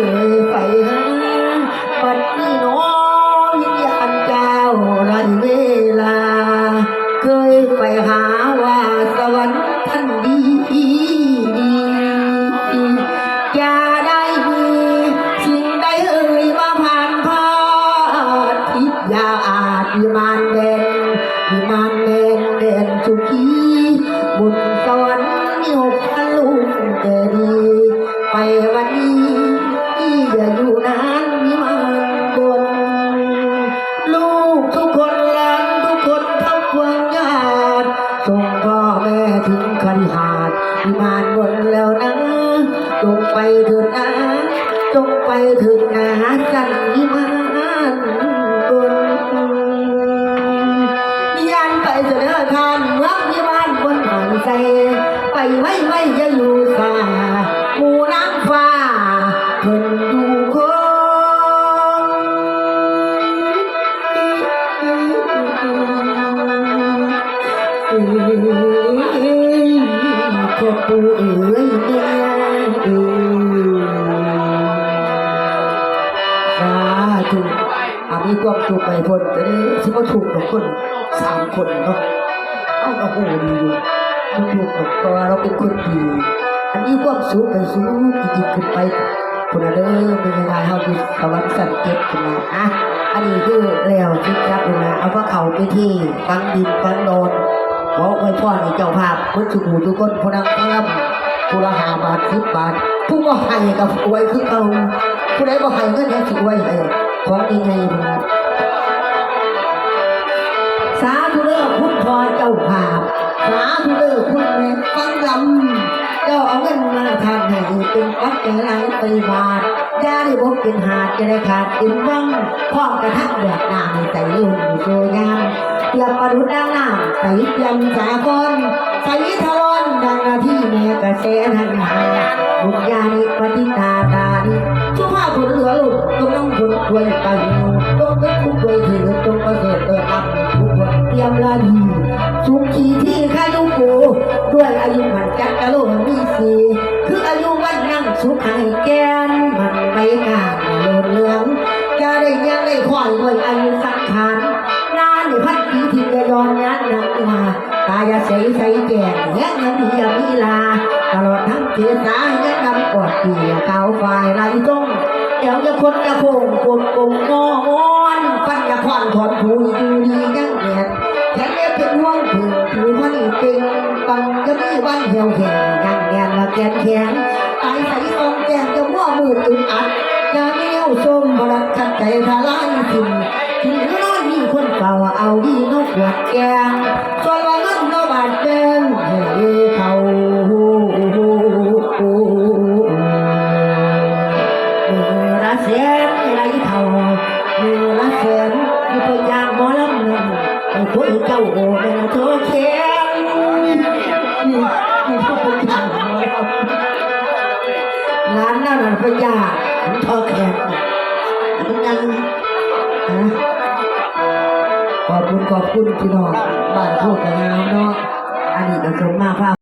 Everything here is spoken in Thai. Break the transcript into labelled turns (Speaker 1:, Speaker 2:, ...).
Speaker 1: เจอไฟหาปัดนี้น้องยิ่งยันเจ้าไรเวลา เคยไปหาว่าสวรรค์ท่านดีดีอย่ได้สิ่งใดเอ่ยมาผ่านพาทิพยาอาจมานเด่นมีมาน ไปเถิดนะจงไปเถิดนะสันวิมานบนยันไปเสด็จทานเมืองวิมานบนหันใจไปไว้ไว้จะอยู่สาหมู่นางฟ้าเพิ่นอยู่คงเอ้ยพ่อปู่เอ้ อามีความสุขไปพ้นจะได้สิบ่ถูกกับคนสามคนเนาะเอาเอาโหดีอยู่ถูกหรอกเพราะว่าเราเป็นคนดีอันนี้ความสุขไปสูงจริงๆขึ้นไปคนละเด้อเป็นยังไงเฮาคือสวรรค์สันเก็บขึ้นมาอะอันนี้คือแล้วที่ครับเวลาเอาพระเขาไปที่ฟังดินฟังโดนขออวยพรให้เจ้าภาพพุทธกูทุกคนผู้นังเพิ่มผู้ละหาบาทสิบบาทผู้บ่ให้กับอวยคือเอา ผู้ใดบ่ให้เงินยังสิอวยให้ของดีไงสาธุเด้อคุณพอเจ้าภาพสาธุเด้อคุณแม่ฟังลำเจ้าเอาเงินมาทานให้เป็นปัจจัยหลายไปบาทยาได้บ่เป็นหาดจะได้ขาดเป็นวังพร้อมกระทั่งแบบน้ำในใจลุ่มโซยามเปียกประดุดดังน้ำใสเปียมสากลใสทะลอนดังนาที่แม่กระแสทันหาบุญญาณิปฏิตา สุขขีที่ข้ายุกูด้วยอายุมันจักกะโลมีสีคืออายุวันนั่งสุขให้แกนมันไม่กล้าโลดเหลืองอย่าได้ยังได้คอยด้วยอายุสังขารนานหรือพันปีที่จะย้อนยันนักมาตายาใสใสแก่เงี้ยเงี้ยมียมีลาตลอดทั้งเจสาเงี้ยดำกอดเกี่ยเก่าฝ่ายไรต้องเดี๋ยวจะคนจะโคงกลมกลมงองอนฟันจะควันถอนผูอยู่ดีดด มีวันเหี่ยวแข็งยังแงนละแกนแข็งตายใส่ตรงแกงจะว่ามืดอึดอัดยาเนี้ยวส้มบลัดขัดใจทลายทิ้งที่น้อยมีคนเฝ้าเอาดีนกขวดแกง นั่นน่ะพยาทอแขกมันยังฮะขอบคุณขอบคุณพี่น้องบ้านโคกกระงามเนาะอันนี้ก็สมมาภาพ